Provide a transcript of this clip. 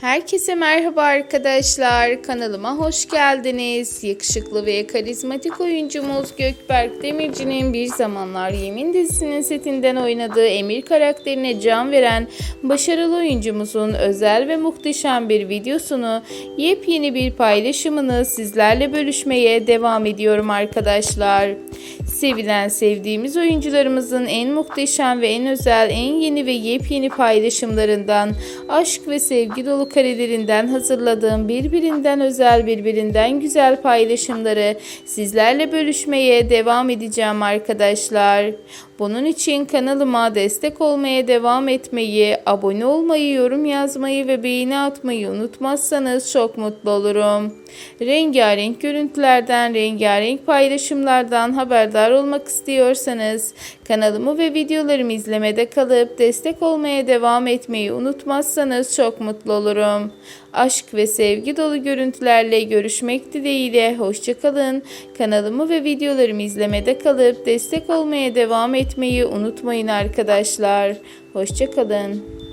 Herkese merhaba arkadaşlar. Kanalıma hoş geldiniz. Yakışıklı ve karizmatik oyuncumuz Gökberk Demirci'nin bir zamanlar Yemin dizisinin setinden oynadığı Emir karakterine can veren başarılı oyuncumuzun özel ve muhteşem bir videosunu, yepyeni bir paylaşımını sizlerle bölüşmeye devam ediyorum arkadaşlar. Sevilen, sevdiğimiz oyuncularımızın en muhteşem ve en özel, en yeni ve yepyeni paylaşımlarından, aşk ve sevgi dolu karelerinden hazırladığım birbirinden özel, birbirinden güzel paylaşımları sizlerle bölüşmeye devam edeceğim arkadaşlar. Bunun için kanalıma destek olmaya devam etmeyi, abone olmayı, yorum yazmayı ve beğeni atmayı unutmazsanız çok mutlu olurum. Rengarenk görüntülerden, rengarenk paylaşımlardan haberdar olmak istiyorsanız kanalımı ve videolarımı izlemede kalıp destek olmaya devam etmeyi unutmazsanız çok mutlu olurum. Aşk ve sevgi dolu görüntülerle görüşmek dileğiyle hoşçakalın. Kanalımı ve videolarımı izlemede kalıp destek olmaya devam etmeyi unutmayın arkadaşlar. Hoşçakalın.